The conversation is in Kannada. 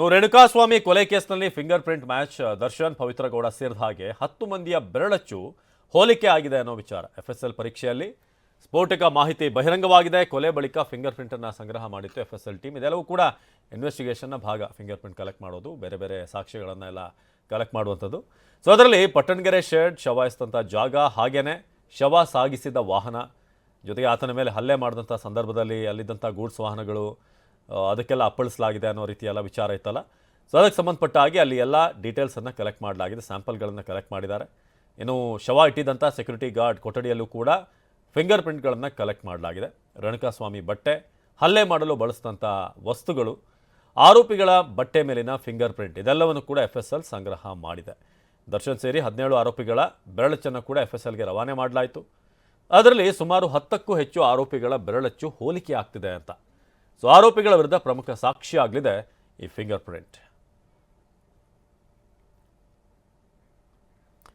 ಇನ್ನು ರೇಣುಕಾಸ್ವಾಮಿ ಕೊಲೆ ಕೇಸ್ನಲ್ಲಿ finger print match, Darshan Pavithra Gowda ಸೇರಿದ ಹಾಗೆ ಹತ್ತು ಮಂದಿಯ ಬೆರಳಚ್ಚು ಹೋಲಿಕೆ ಆಗಿದೆ ಅನ್ನೋ ವಿಚಾರ. ಎಫ್ ಎಸ್ ಎಲ್ ಪರೀಕ್ಷೆಯಲ್ಲಿ ಸ್ಫೋಟಕ ಮಾಹಿತಿ ಬಹಿರಂಗವಾಗಿದೆ. ಕೊಲೆ ಬಳಿಕ ಫಿಂಗರ್ ಪ್ರಿಂಟನ್ನು ಸಂಗ್ರಹ ಮಾಡಿತ್ತು ಎಫ್ ಎಸ್ ಎಲ್ ಟೀಮ್. ಇದೆಲ್ಲವೂ ಕೂಡ ಇನ್ವೆಸ್ಟಿಗೇಷನ್ನ ಭಾಗ. ಫಿಂಗರ್ ಪ್ರಿಂಟ್ ಕಲೆಕ್ಟ್ ಮಾಡೋದು, ಬೇರೆ ಬೇರೆ ಸಾಕ್ಷ್ಯಗಳನ್ನೆಲ್ಲ ಕಲೆಕ್ಟ್ ಮಾಡುವಂಥದ್ದು. ಸೊ ಅದರಲ್ಲಿ ಪಟ್ಟಣಗೆರೆ ಶೆಡ್ ಶವ ಜಾಗ. ಹಾಗೇನೆ ಶವ ಸಾಗಿಸಿದ ವಾಹನ ಜೊತೆಗೆ ಆತನ ಮೇಲೆ ಹಲ್ಲೆ ಮಾಡಿದಂಥ ಸಂದರ್ಭದಲ್ಲಿ ಅಲ್ಲಿದ್ದಂಥ ಗೂಡ್ಸ್ ವಾಹನಗಳು ಅದಕ್ಕೆಲ್ಲ ಅಪ್ಪಳಿಸಲಾಗಿದೆ ಅನ್ನೋ ರೀತಿ ಎಲ್ಲ ವಿಚಾರ ಇತ್ತಲ್ಲ. ಸೊ ಅದಕ್ಕೆ ಸಂಬಂಧಪಟ್ಟ ಹಾಗೆ ಅಲ್ಲಿ ಎಲ್ಲ ಡೀಟೇಲ್ಸನ್ನು ಕಲೆಕ್ಟ್ ಮಾಡಲಾಗಿದೆ ಸ್ಯಾಂಪಲ್ಗಳನ್ನು ಕಲೆಕ್ಟ್ ಮಾಡಿದ್ದಾರೆ. ಇನ್ನು ಶವ ಇಟ್ಟಿದ್ದಂಥ ಸೆಕ್ಯೂರಿಟಿ ಗಾರ್ಡ್ ಕೊಠಡಿಯಲ್ಲೂ ಕೂಡ ಫಿಂಗರ್ ಪ್ರಿಂಟ್ಗಳನ್ನು ಕಲೆಕ್ಟ್ ಮಾಡಲಾಗಿದೆ. ರೇಣುಕಾಸ್ವಾಮಿ ಬಟ್ಟೆ ಹಲ್ಲೆ ಮಾಡಲು ಬಳಸಿದಂಥ ವಸ್ತುಗಳು, ಆರೋಪಿಗಳ ಬಟ್ಟೆ ಮೇಲಿನ ಫಿಂಗರ್ ಪ್ರಿಂಟ್ ಇದೆಲ್ಲವನ್ನು ಕೂಡ ಎಫ್ ಎಸ್ ಎಲ್ ಸಂಗ್ರಹ ಮಾಡಿದೆ. ದರ್ಶನ್ ಸೇರಿ ಹದಿನೇಳು ಆರೋಪಿಗಳ ಬೆರಳಚ್ಚನ್ನು ಕೂಡ ಎಫ್ ಎಸ್ ಎಲ್ಗೆ ರವಾನೆ ಮಾಡಲಾಯಿತು. ಅದರಲ್ಲಿ ಸುಮಾರು ಹತ್ತಕ್ಕೂ ಹೆಚ್ಚು ಆರೋಪಿಗಳ ಬೆರಳಚ್ಚು ಹೋಲಿಕೆ ಆಗ್ತಿದೆ ಅಂತ. ಸೊ ಆರೋಪಿಗಳ ವಿರುದ್ಧ ಪ್ರಮುಖ ಸಾಕ್ಷಿಯಾಗಲಿದೆ ಈ ಫಿಂಗರ್ ಪ್ರಿಂಟ್.